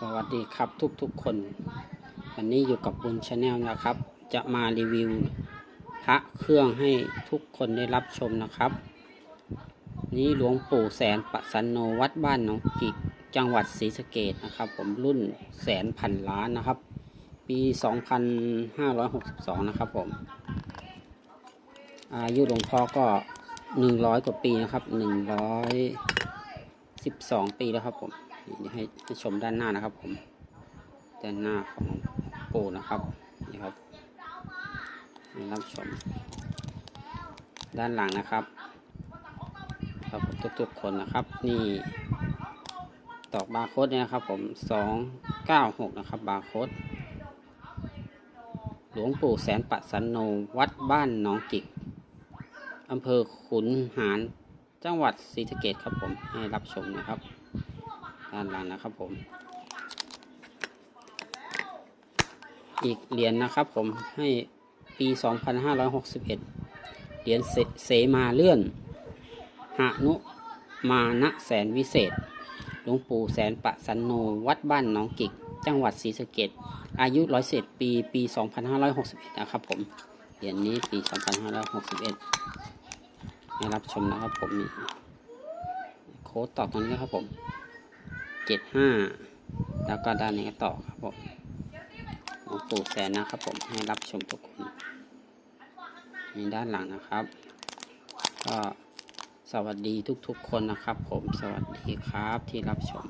สวัสดีครับทุกๆคน วันนี้อยู่กับบุญชาแนลนะครับ จะมารีวิวพระเครื่องให้ทุกคนได้รับชมนะครับ นี่หลวงปู่แสนปะสันโนวัดบ้านหนองกิกจังหวัดศรีสะเกดนะครับ ผมรุ่นแสนพันล้านนะครับ ปี 2562 นะครับผม อายุหลวงพ่อก็ 100 กว่าปีนะครับ 112 ปีแล้วครับผม นี่ให้ให้ชมด้านหน้านะครับ ผมด้านหน้าของปู่นะครับนี่ครับให้รับชม ด้านหลังนะครับ ครับทุกๆคนนะครับ นี่ตอกบาร์โค้ดเนี่ยนะครับ ผมสองเก้าหกนะครับ บาร์โค้ดหลวงปู่แสนปะสันโนวัดบ้านหนองกิกอำเภอขุนหารจังหวัดศรีสะเกดครับผมให้รับชมนะครับ ด้านหลังนะครับผม อีกเหรียญนะครับผมให้ปี 2561 เหรียญเสมาเลื่อนหานุมานะแสนวิเศษ หลวงปู่แสนปะสันโน วัดบ้านหนองกิก จังหวัดศรีสะเกดอายุร้อยเศษปี ปี 2561 นะครับผม เหรียญนี้ปี 2561 ให้รับชมนะครับผมนี่โค้ดต่อตรงนี้นะครับผม เจ็ดห้าแล้วก็ด้านนี้ก็ต่อครับผมหลวงปู่แสนนะครับผมให้รับชมทุกคนมีด้านหลังนะครับ ก็สวัสดีทุกๆคนนะครับผมสวัสดีครับที่รับชม